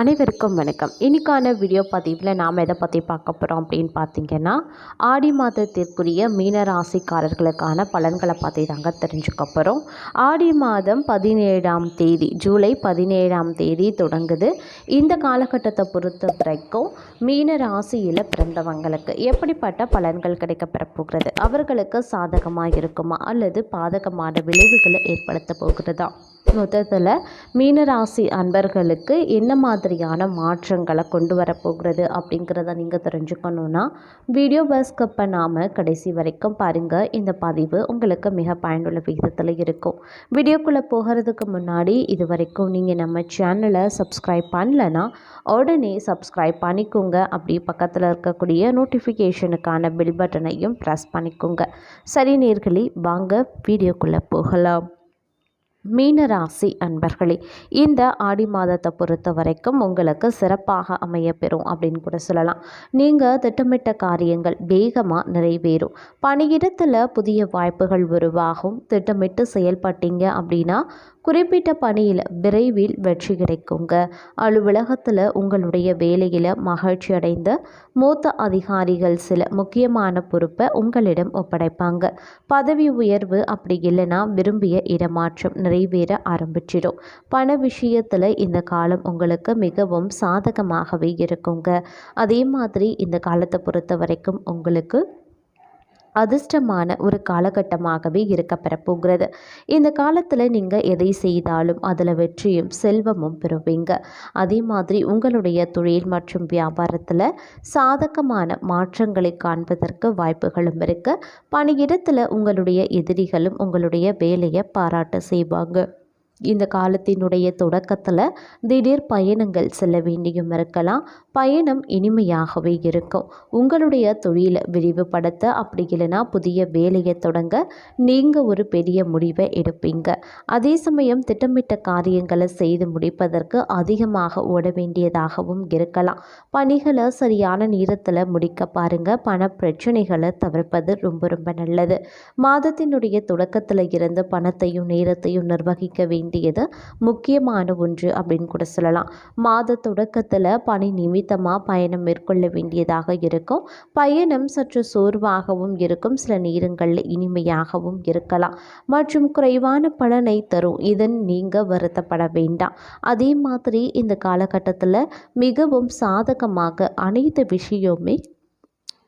அனைவருக்கும் வணக்கம். இன்னைக்கான வீடியோ பதிவில் நாம் எதை பற்றி பார்க்க போகிறோம் அப்படின்னு பார்த்தீங்கன்னா ஆடி மாதத்திற்குரிய மீன ராசிக்காரர்களுக்கான பலன்களை பற்றி தாங்க தெரிஞ்சுக்க போகிறோம் ஆடி மாதம் பதினேழாம் தேதி ஜூலை பதினேழாம் தேதி தொடங்குது. இந்த காலகட்டத்தை பொறுத்த வரைக்கும் மீன ராசியில் பிறந்தவங்களுக்கு எப்படிப்பட்ட பலன்கள் கிடைக்கப்பெற போகிறது? அவர்களுக்கு சாதகமாக இருக்குமா? அல்லது பாதகமான விளைவுகளை ஏற்படுத்த போகிறதா? மொத்தத்தில் மீனராசி அன்பர்களுக்கு என்ன மாதிரியான மாற்றங்களை கொண்டு வரப்போகிறது அப்படிங்கிறத நீங்கள் தெரிஞ்சுக்கணுன்னா வீடியோ பஸ்கப் பண்ணாமல் கடைசி வரைக்கும் பாருங்கள் இந்த பதிவு உங்களுக்கு மிக பயனுள்ள விகிதத்தில் இருக்கும். வீடியோக்குள்ளே போகிறதுக்கு முன்னாடி இது வரைக்கும் நீங்கள் நம்ம சேனலை சப்ஸ்கிரைப் பண்ணலன்னா உடனே சப்ஸ்கிரைப் பண்ணிக்கோங்க. அப்படி பக்கத்தில் இருக்கக்கூடிய நோட்டிஃபிகேஷனுக்கான பில் பட்டனையும் ப்ரெஸ் பண்ணிக்கோங்க. சரி நேர்களி வாங்க வீடியோக்குள்ளே போகலாம். மீனராசி அன்பர்களே இந்த ஆடி மாதத்தை பொறுத்த வரைக்கும் உங்களுக்கு சிறப்பாக அமையப்பெறும் அப்படின்னு கூட சொல்லலாம். நீங்கள் திட்டமிட்ட காரியங்கள் வேகமாக நிறைவேறும். பணியிடத்தில் புதிய வாய்ப்புகள் உருவாகும். திட்டமிட்டு செயல்பட்டீங்க அப்படின்னா குறிப்பிட்ட பணியில் விரைவில் வெற்றி கிடைக்குங்க. அலுவலகத்தில் உங்களுடைய வேலையில் மகிழ்ச்சி அடைந்த மூத்த அதிகாரிகள் சில முக்கியமான பொறுப்பை உங்களிடம் ஒப்படைப்பாங்க. பதவி உயர்வு அப்படி இல்லைன்னா விரும்பிய இடமாற்றம் நிறைவேற ஆரம்பிச்சிடும். பண விஷயத்தில் இந்த காலம் உங்களுக்கு மிகவும் சாதகமாகவே இருக்குங்க. அதே மாதிரி இந்த காலத்தை பொறுத்த வரைக்கும் உங்களுக்கு அதிர்ஷ்டமான ஒரு காலகட்டமாகவே இருக்கப்பெற போகிறது இந்த காலத்தில் நீங்கள் எதை செய்தாலும் அதில் வெற்றியும் செல்வமும் பெறுவீங்க. அதே மாதிரி உங்களுடைய தொழில் மற்றும் வியாபாரத்தில் சாதகமான மாற்றங்களை காண்பதற்கு வாய்ப்புகளும் இருக்குது பணியிடத்தில் உங்களுடைய எதிரிகளும் உங்களுடைய வேலையை பாராட்டு செய்வாங்க. இந்த காலத்தினுடைய தொடக்கத்தில் திடீர் பயணங்கள் செல்ல வேண்டியும் இருக்கலாம். பயணம் இனிமையாகவே இருக்கும். உங்களுடைய தொழிலை விரிவுபடுத்த அப்படி இல்லைன்னா புதிய வேலையை தொடங்க நீங்கள் ஒரு பெரிய முடிவை எடுப்பீங்க. அதே சமயம் திட்டமிட்ட காரியங்களை செய்து முடிப்பதற்கு அதிகமாக ஓட வேண்டியதாகவும் இருக்கலாம். பணிகளை சரியான நேரத்தில் முடிக்க பாருங்க. பண பிரச்சனைகளை தவிர்ப்பது ரொம்ப ரொம்ப நல்லது. மாதத்தினுடைய தொடக்கத்தில் இருந்து பணத்தையும் நேரத்தையும் நிர்வகிக்க வேண்டியது முக்கியமான ஒன்று அப்படின்னு கூட சொல்லலாம். மாத தொடக்கத்தில் பணி நிமித்தமாக பயணம் மேற்கொள்ள வேண்டியதாக இருக்கும். பயணம் சற்று சோர்வாகவும் இருக்கும். சில நேரங்களில் இனிமையாகவும் இருக்கலாம். மற்றும் குறைவான பலனை தரும். இதன் நீங்கள் வருத்தப்பட வேண்டாம். அதே மாதிரி இந்த காலகட்டத்தில் மிகவும் சாதகமாக அனைத்து விஷயமே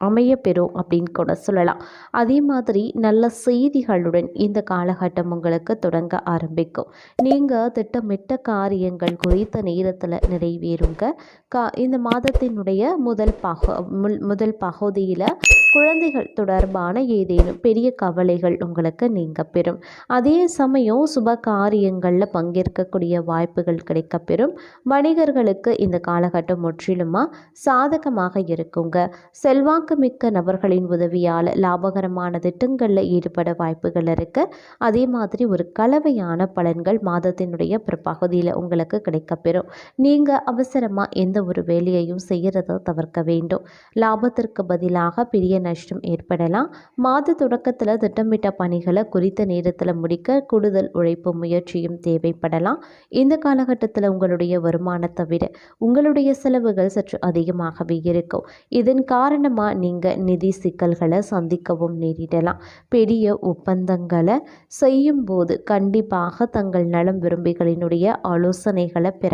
அமையப்பெறும் அப்படின்னு கூட சொல்லலாம். அதே மாதிரி நல்ல செய்திகளுடன் இந்த காலகட்டம் உங்களுக்கு தொடங்க ஆரம்பிக்கும். நீங்கள் திட்டமிட்ட காரியங்கள் குறித்த நேரத்தில் நிறைவேறுங்க. கா இந்த மாதத்தினுடைய முதல் பக முதல் பகுதியில் குழந்தைகள் தொடர்பான ஏதேனும் பெரிய கவலைகள் உங்களுக்கு நீங்க பெறும். அதே சமயம் சுப காரியங்களில் பங்கேற்கக்கூடிய வாய்ப்புகள் கிடைக்கப்பெறும் வணிகர்களுக்கு இந்த காலகட்டம் முற்றிலுமாக சாதகமாக இருக்குங்க. செல்வாக்கு மிக்க நபர்களின் உதவியால் லாபகரமான திட்டங்களில் ஈடுபட வாய்ப்புகள் இருக்கு. அதே மாதிரி ஒரு கலவையான பலன்கள் மாதத்தினுடைய பிற்பகுதியில் உங்களுக்கு கிடைக்கப்பெறும் நீங்கள் அவசரமாக எந்த ஒரு வேலையையும் செய்கிறத தவிர்க்க வேண்டும். லாபத்திற்கு பதிலாக பெரிய நஷ்டம் ஏற்படலாம். மாத தொடக்கத்தில் திட்டமிட்ட பணிகளை குறித்த நேரத்தில் முடிக்க கூடுதல் உழைப்பு முயற்சியும் தேவைப்படலாம். இந்த காலகட்டத்தில் உங்களுடைய வருமானத்தை விட உங்களுடைய செலவுகள் சற்று அதிகமாகவே இருக்கும். இதன் காரணமாக நீங்கள் நிதி சிக்கல்களை சந்திக்கவும் நேரிடலாம். பெரிய ஒப்பந்தங்களை செய்யும் போது கண்டிப்பாக தங்கள் நலம் விரும்பிகளினுடைய ஆலோசனைகளை பெற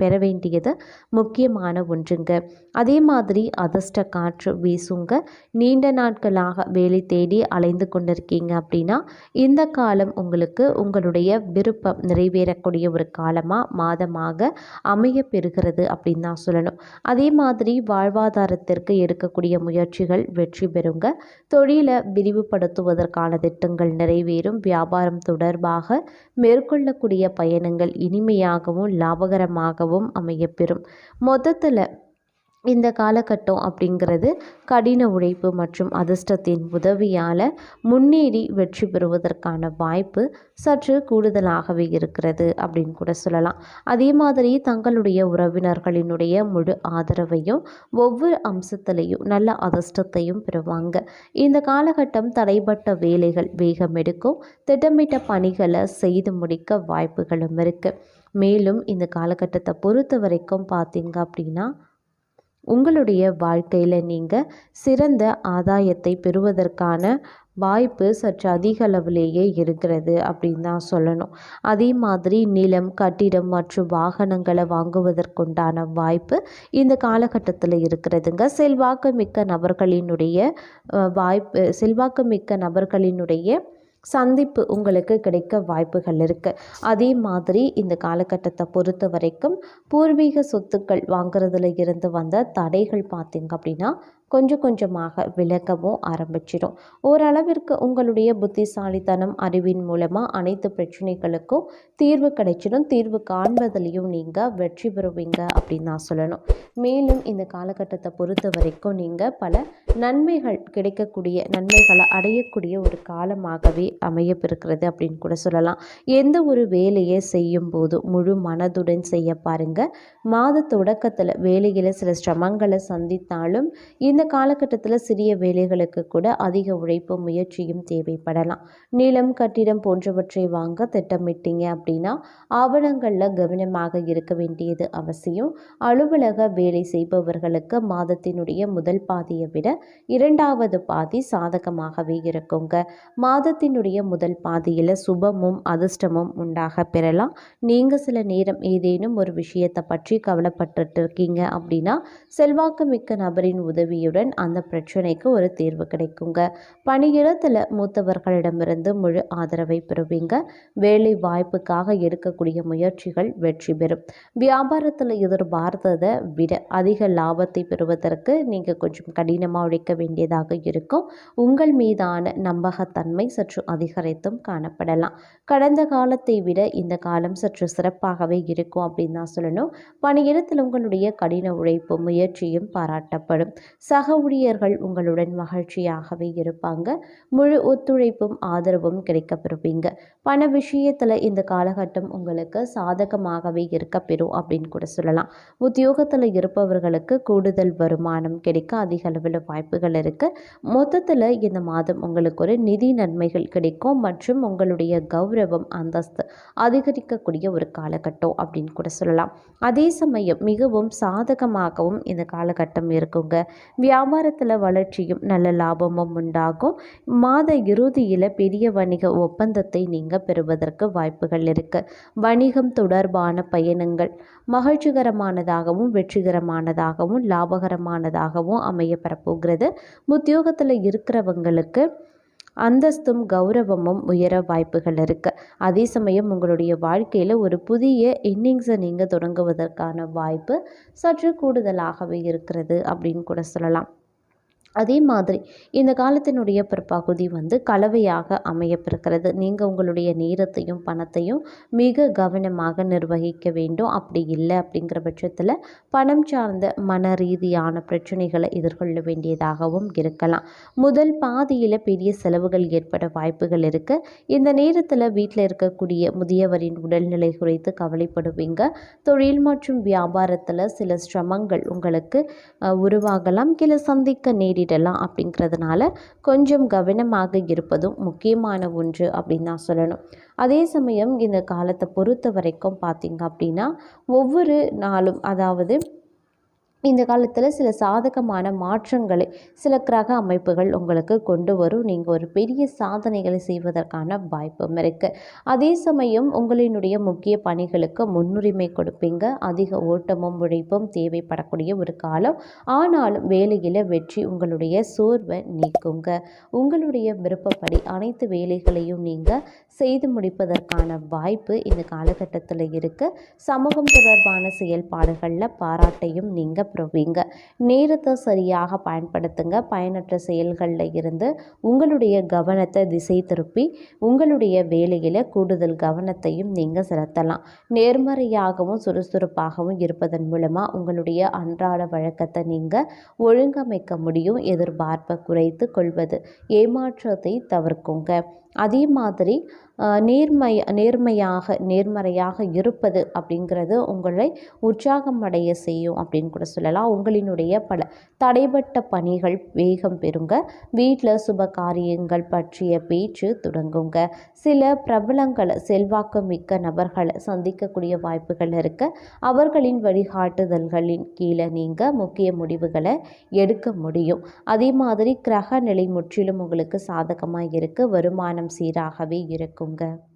பெற வேண்டியது முக்கியமான ஒன்றுங்க. அதே மாதிரி அதிர்ஷ்ட காற்று வீசுங்க. நீண்ட நாட்களாக வேலை தேடி அலைந்து கொண்டிருக்கீங்க அப்படின்னா இந்த காலம் உங்களுக்கு உங்களுடைய விருப்பம் நிறைவேறக்கூடிய ஒரு காலமாக மாதமாக அமைய பெறுகிறது அப்படின்னு தான் சொல்லணும். அதே மாதிரி வாழ்வாதாரத்திற்கு எடுக்கக்கூடிய முயற்சிகள் வெற்றி பெறுங்க. தொழிலை விரிவுபடுத்துவதற்கான திட்டங்கள் நிறைவேறும். வியாபாரம் தொடர்பாக மேற்கொள்ளக்கூடிய பயணங்கள் இனிமையாகவும் லாபகரமாகவும் அமையப்பெறும். மொத்தத்தில் இந்த காலகட்டம் அப்படிங்கிறது கடின உழைப்பு மற்றும் அதிர்ஷ்டத்தின் உதவியால் முன்னேறி வெற்றி பெறுவதற்கான வாய்ப்பு சற்று கூடுதலாகவே இருக்கிறது அப்படின்னு கூட சொல்லலாம். அதே மாதிரி தங்களுடைய உறவினர்களினுடைய முழு ஆதரவையும் ஒவ்வொரு அம்சத்திலையும் நல்ல அதிர்ஷ்டத்தையும் பெறுவாங்க. இந்த காலகட்டம் தடைப்பட்ட வேலைகள் வேகம் எடுக்கும் திட்டமிட்ட பணிகளை செய்து முடிக்க வாய்ப்புகளும் இருக்குது மேலும் இந்த காலகட்டத்தை பொறுத்த வரைக்கும் பார்த்தீங்க அப்படின்னா உங்களுடைய வாழ்க்கையில் நீங்கள் சிறந்த ஆதாயத்தை பெறுவதற்கான வாய்ப்பு சற்று அதிக அளவிலேயே இருக்கிறது அப்படின்னு தான் சொல்லணும். அதே மாதிரி நிலம் கட்டிடம் மற்றும் வாகனங்களை வாங்குவதற்குண்டான வாய்ப்பு இந்த காலகட்டத்தில் இருக்கிறதுங்க. செல்வாக்கு மிக்க நபர்களினுடைய வாய்ப்பு செல்வாக்கு மிக்க நபர்களினுடைய சந்திப்பு உங்களுக்கு கிடைக்க வாய்ப்புகள் இருக்குது அதே மாதிரி இந்த காலகட்டத்தை பொறுத்த வரைக்கும் பூர்வீக சொத்துக்கள் வாங்குறதுல இருந்து வந்த தடைகள் பார்த்திங்க அப்படின்னா கொஞ்சம் கொஞ்சமாக விளக்கவும் ஆரம்பிச்சிடும். ஓரளவிற்கு உங்களுடைய புத்திசாலித்தனம் அறிவின் மூலமாக அனைத்து பிரச்சனைகளுக்கும் தீர்வு கிடைச்சிடும். தீர்வு காண்பதிலையும் நீங்கள் வெற்றி பெறுவீங்க அப்படின்னு நான் சொல்லணும். மேலும் இந்த காலகட்டத்தை பொறுத்த வரைக்கும் நீங்கள் பல நன்மைகள் கிடைக்கக்கூடிய நன்மைகளை அடையக்கூடிய ஒரு காலமாகவே அமையப்பிருக்கிறது அப்படின்னு கூட சொல்லலாம். எந்த ஒரு வேலையை செய்யும் போது முழு மனதுடன் செய்ய பாருங்கள் மாத தொடக்கத்தில் வேலையில் சில சிரமங்களை சந்தித்தாலும் இந்த காலகட்டத்தில் சிறிய வேலைகளுக்கு கூட அதிக உழைப்பு முயற்சியும் தேவைப்படலாம். நிலம் கட்டிடம் போன்றவற்றை வாங்க திட்டமிட்டீங்க அப்படின்னா ஆவணங்களில் கவனமாக இருக்க வேண்டியது அவசியம். அலுவலக வேலை செய்பவர்களுக்கு மாதத்தினுடைய முதல் பாதியை விட இரண்டாவது பாதி சாதகமாகவே இருக்குங்க. மாதத்தினுடைய முதல் பாதியில் சுபமும் அதிர்ஷ்டமும் உண்டாக பெறலாம். நீங்கள் சில நேரம் ஏதேனும் ஒரு விஷயத்தை பற்றி கவலைப்பட்டு இருக்கீங்க அப்படின்னா செல்வாக்கு மிக்க நபரின் உதவியுடன் அந்த பிரச்சனைக்கு ஒரு தீர்வு கிடைக்குங்க. பணியிடத்தில் மூத்தவர்களிடமிருந்து முழு ஆதரவை பெறுவீங்க. வேலை வாய்ப்புக்காக எடுக்கக்கூடிய முயற்சிகள் வெற்றி பெறும். வியாபாரத்தில் எதிர்பார்த்ததை விட அதிக லாபத்தை பெறுவதற்கு நீங்கள் கொஞ்சம் கடினமாக உழைக்க வேண்டியதாக இருக்கும். உங்கள் மீதான நம்பகத்தன்மை சற்று அதிகரித்தும் காணப்படலாம். கடந்த காலத்தை விட இந்த காலம் சற்று சிறப்பாகவே இருக்கும் அப்படின்னு தான் சொல்லணும். பணியிடத்தில் உங்களுடைய கடின உழைப்பும் முயற்சியும் பாராட்டப்படும். சக ஊழியர்கள் உங்களுடன் மகிழ்ச்சியாகவே இருப்பாங்க. முழு ஒத்துழைப்பும் ஆதரவும் கிடைக்கப்பெறுவீங்க. பண விஷயத்தில் இந்த காலகட்டம் உங்களுக்கு சாதகமாகவே இருக்கப்பெறும் அப்படின்னு கூட சொல்லலாம். உத்தியோகத்தில் இருப்பவர்களுக்கு கூடுதல் வருமானம் கிடைக்க அதிக அளவில் வாய்ப்புகள் இருக்குது மொத்தத்தில் இந்த மாதம் உங்களுக்கு ஒரு நிதி நன்மைகள் கிடைக்கும் மற்றும் உங்களுடைய கௌரவம் அந்தஸ்து அதிகரிக்கக்கூடிய ஒரு காலகட்டம் அப்படின்னு கூட சொல்லலாம். அதே சமயம் மிகவும் சாதகமாகவும் இந்த காலகட்டம் இருக்குங்க. வியாபாரத்தில் வளர்ச்சியும் நல்ல லாபமும் உண்டாகும். மாத இறுதியில் பெரிய வணிக ஒப்பந்தத்தை நீங்கள் பெறுவதற்கு வாய்ப்புகள் இருக்குது வணிகம் தொடர்பான பயணங்கள் மகிழ்ச்சிகரமானதாகவும் வெற்றிகரமானதாகவும் லாபகரமானதாகவும் அமைய பெறப்போகிறது. உத்தியோகத்தில் இருக்கிறவங்களுக்கு அந்தஸ்தும் கௌரவமும் உயர வாய்ப்புகள் இருக்குது அதே சமயம் உங்களுடைய வாழ்க்கையில் ஒரு புதிய இன்னிங்ஸை நீங்கள் தொடங்குவதற்கான வாய்ப்பு சற்று கூடுதலாகவே இருக்கிறது அப்படின்னு கூட சொல்லலாம். அதே மாதிரி இந்த காலத்தினுடைய பிற்பகுதி வந்து கலவையாக அமையப்பிருக்கிறது. நீங்கள் உங்களுடைய நேரத்தையும் பணத்தையும் மிக கவனமாக நிர்வகிக்க வேண்டும். அப்படி இல்லை அப்படிங்கிற பட்சத்தில் பணம் சார்ந்த மன ரீதியான பிரச்சனைகளை எதிர்கொள்ள வேண்டியதாகவும் இருக்கலாம். முதல் பாதியில் பெரிய செலவுகள் ஏற்பட வாய்ப்புகள் இருக்குது இந்த நேரத்தில் வீட்டில் இருக்கக்கூடிய முதியவரின் உடல்நிலை குறித்து கவலைப்படுவீங்க. தொழில் மற்றும் வியாபாரத்தில் சில சிரமங்கள் உங்களுக்கு உருவாகலாம். கீழே சந்திக்க நேரி வெளியிடலாம் அப்படிங்கிறதுனால கொஞ்சம் கவனமாக இருப்பதும் முக்கியமான ஒன்று அப்படின்னு தான் சொல்லணும். அதே சமயம் இந்த காலத்தை பொறுத்த வரைக்கும் பார்த்திங்க அப்படின்னா ஒவ்வொரு நாளும் அதாவது இந்த காலத்தில் சில சாதகமான மாற்றங்களை சில கிரக அமைப்புகள் உங்களுக்கு கொண்டு வரும். நீங்கள் ஒரு பெரிய சாதனைகளை செய்வதற்கான வாய்ப்பும் இருக்குது அதே சமயம் உங்களினுடைய முக்கிய பணிகளுக்கு முன்னுரிமை கொடுப்பீங்க. அதிக ஓட்டமும் உழைப்பும் தேவைப்படக்கூடிய ஒரு காலம். ஆனாலும் வேலையில் வெற்றி உங்களுடைய சோர்வை நீக்குங்க. உங்களுடைய விருப்பப்படி அனைத்து வேலைகளையும் நீங்கள் செய்து முடிப்பதற்கான வாய்ப்பு இந்த காலகட்டத்தில் இருக்குது சமூகம் தொடர்பான செயல்பாடுகளில் பாராட்டையும் நீங்கள் பெறுவீங்க நேரத்தை சரியாக பயன்படுத்துங்க. பயனற்ற செயல்களில் இருந்து உங்களுடைய கவனத்தை திசை திருப்பி உங்களுடைய வேலையில் கூடுதல் கவனத்தையும் நீங்கள் செலுத்தலாம். நேர்மறையாகவும் சுறுசுறுப்பாகவும் இருப்பதன் மூலமாக உங்களுடைய அன்றாட வழக்கத்தை நீங்கள் ஒழுங்கமைக்க முடியும். எதிர்பார்ப்பை குறைத்து கொள்வது ஏமாற்றத்தை தவிர்க்குங்க. அதே மாதிரி நேர்மை நேர்மையாக நேர்மறையாக இருப்பது அப்படிங்கிறது உங்களை உற்சாகம் அடைய செய்யும் அப்படின்னு கூட சொல்லலாம். உங்களினுடைய பல தடைபட்ட பணிகள் வேகம் பெறுங்க. வீட்டில் சுப காரியங்கள் பற்றிய பேச்சு தொடங்குங்க. சில பிரபலங்களை செல்வாக்கு மிக்க நபர்களை சந்திக்கக்கூடிய வாய்ப்புகள் இருக்க அவர்களின் வழிகாட்டுதல்களின் கீழே நீங்கள் முக்கிய முடிவுகளை எடுக்க முடியும். அதே மாதிரி கிரக நிலை முற்றிலும் உங்களுக்கு சாதகமாக இருக்குது வருமானம் சீராகவே இருக்குங்க.